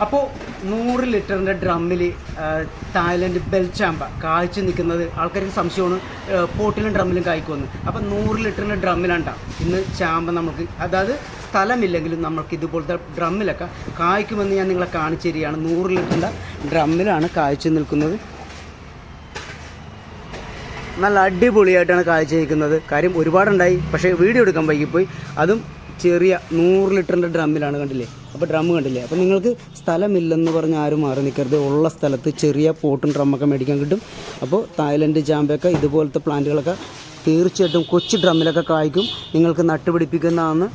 അപ്പോൾ നൂറ് ലിറ്ററിന്റെ ഡ്രമ്മിൽ തായ്ലൻഡ് ബെൽച്ചാമ്പ കാഴ്ച നിൽക്കുന്നത് ആൾക്കാർക്ക് സംശയമാണ്. പോട്ടിലും ഡ്രമ്മിലും കായ്ക്കുമെന്ന്. അപ്പോൾ നൂറ് ലിറ്ററിന്റെ ഡ്രമ്മിലാണ് ട്ടാ ഇന്ന് ചാമ്പ നമുക്ക് അതായത് സ്ഥലമില്ലെങ്കിലും നമുക്ക് ഇതുപോലത്തെ ഡ്രമ്മിലൊക്കെ കായ്ക്കുമെന്ന് ഞാൻ നിങ്ങളെ കാണിച്ചു തരികയാണ്. നൂറ് ലിറ്ററിന്റെ ഡ്രമ്മിലാണ് കായ്ച്ചു നിൽക്കുന്നത്. നല്ല അടിപൊളിയായിട്ടാണ് കാഴ്ച നിൽക്കുന്നത്. കാര്യം ഒരുപാടുണ്ടായി. പക്ഷേ വീഡിയോ എടുക്കാൻ വൈകിപ്പോയി. അതും ചെറിയ നൂറ് ലിറ്ററിന്റെ ഡ്രമ്മിലാണ് കണ്ടില്ലേ? അപ്പോൾ ഡ്രം കണ്ടില്ലേ? അപ്പോൾ നിങ്ങൾക്ക് സ്ഥലമില്ലെന്ന് പറഞ്ഞ് ആരും മാറി നിൽക്കരുത് ഉള്ള സ്ഥലത്ത് ചെറിയ പോട്ടും ഡ്രമ്മൊക്കെ മേടിക്കാൻ കിട്ടും. അപ്പോൾ തായ്ലൻഡ് ജാമ്പയൊക്കെ ഇതുപോലത്തെ പ്ലാന്റുകളൊക്കെ തീർച്ചയായിട്ടും കൊച്ചു ഡ്രമ്മിലൊക്കെ കായ്ക്കും. നിങ്ങൾക്ക് നട്ടുപിടിപ്പിക്കുന്നതാണ്